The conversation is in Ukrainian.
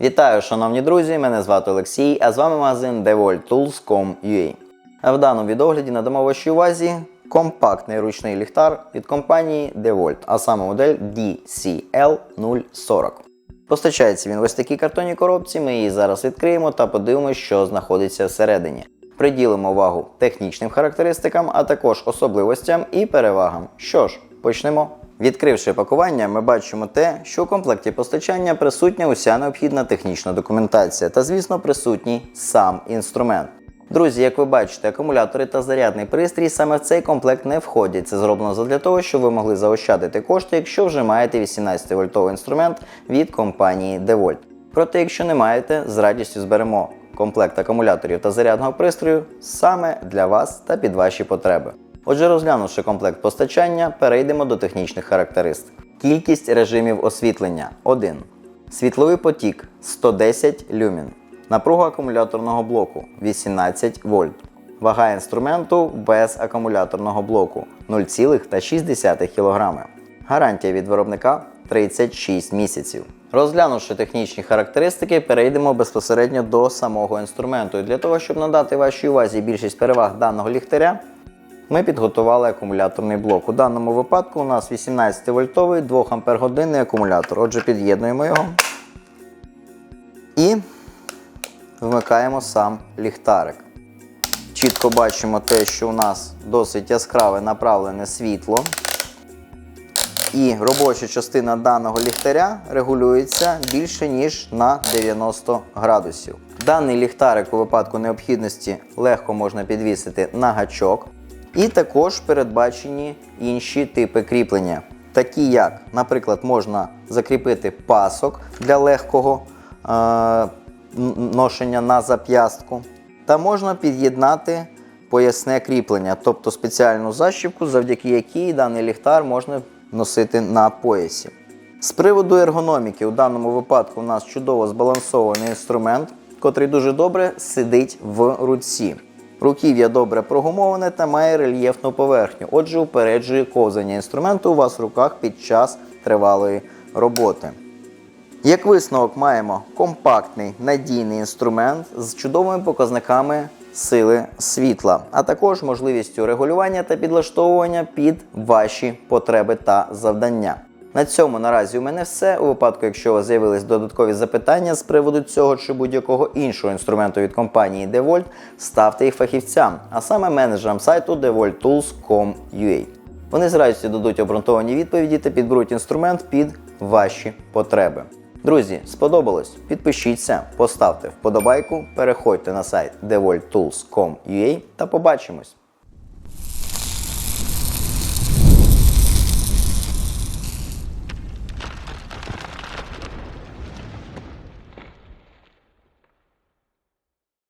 Вітаю, шановні друзі! Мене звати Олексій, а з вами магазин DevoltTools.com.ua. А в даному відогляді надамо вашій увазі компактний ручний ліхтар від компанії DeWalt, а саме модель DCL040. Постачається він в ось такій картонній коробці. Ми її зараз відкриємо та подивимося, що знаходиться всередині. Приділимо увагу технічним характеристикам, а також особливостям і перевагам. Що ж, почнемо. Відкривши пакування, ми бачимо те, що у комплекті постачання присутня уся необхідна технічна документація та, звісно, присутній сам інструмент. Друзі, як ви бачите, акумулятори та зарядний пристрій саме в цей комплект не входять. Це зроблено задля того, щоб ви могли заощадити кошти, якщо вже маєте 18-вольтовий інструмент від компанії DeWalt. Проте, якщо не маєте, з радістю зберемо комплект акумуляторів та зарядного пристрою саме для вас та під ваші потреби. Отже, розглянувши комплект постачання, перейдемо до технічних характеристик. Кількість режимів освітлення 1. Світловий потік 110 люмін. Напруга акумуляторного блоку 18 вольт. Вага інструменту без акумуляторного блоку 0,6 кг. Гарантія від виробника 36 місяців. Розглянувши технічні характеристики, перейдемо безпосередньо до самого інструменту. І для того, щоб надати вашій увазі більшість переваг даного ліхтаря, ми підготували акумуляторний блок. У даному випадку у нас 18 вольтовий 2 ампер акумулятор. Отже, під'єднуємо його і вмикаємо сам ліхтарик. Чітко бачимо те, що у нас досить яскраве направлене світло. І робоча частина даного ліхтаря регулюється більше ніж на 90 градусів. Даний ліхтарик у випадку необхідності легко можна підвісити на гачок. І також передбачені інші типи кріплення, такі як, наприклад, можна закріпити пасок для легкого е- ношення на зап'ястку, та можна під'єднати поясне кріплення, тобто спеціальну защіпку, завдяки якій даний ліхтар можна носити на поясі. З приводу ергономіки, у даному випадку у нас чудово збалансований інструмент, котрий дуже добре сидить в руці. Руків'я добре прогумоване та має рельєфну поверхню, отже, упереджує ковзання інструменту у вас в руках під час тривалої роботи. Як висновок маємо компактний надійний інструмент з чудовими показниками сили світла, а також можливістю регулювання та підлаштовування під ваші потреби та завдання. На цьому наразі у мене все. У випадку, якщо у вас з'явились додаткові запитання з приводу цього чи будь-якого іншого інструменту від компанії DeWalt, ставте їх фахівцям, а саме менеджерам сайту devolttools.com.ua. Вони з радістю дадуть обґрунтовані відповіді та підберуть інструмент під ваші потреби. Друзі, сподобалось? Підпишіться, поставте вподобайку, переходьте на сайт devolttools.com.ua та побачимось!